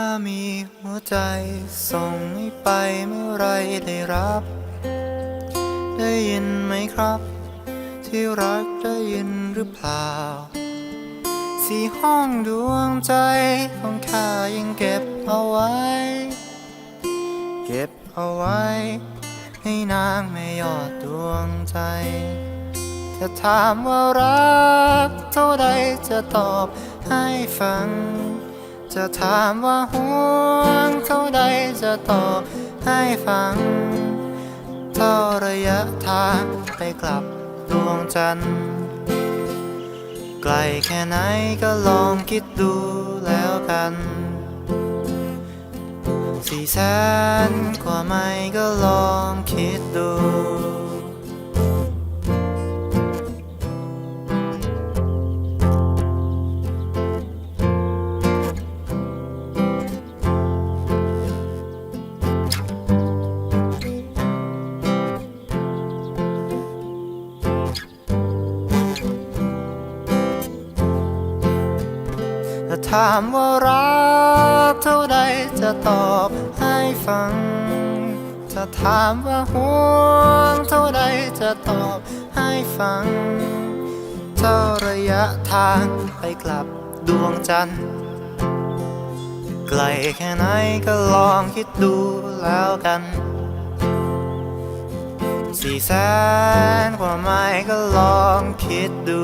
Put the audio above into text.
ถ้ามีหัวใจส่งให้ไปเมื่อไรได้รับ ได้ยินไหมครับ ที่รักได้ยินหรือเปล่า สี่ห้องดวงใจของข้ายังเก็บเอาไว้ เก็บเอาไว้ ให้นางไม่ยอดดวงใจจะถามว่ารักเท่าใดจะตอบให้ฟัง จะถามว่าห่วงเท่าใดจะตอบให้ฟัง เท่าระยะทางไปกลับดวงจันทร์ไกลแค่ไหนก็ลองคิดดูแล้วกันสี่แสนกว่าไม่ก็ลองคิดดู ถ้าถามว่ารักเท่าใดจะตอบให้ฟัง ถ้าถามว่าห่วงเท่าใดจะตอบให้ฟัง เท่าระยะทางไปกลับดวงจันทร์ไกลแค่ไหนก็ลองคิดดูแล้วกันสี่แสนกว่าไม้ก็ลองคิดดู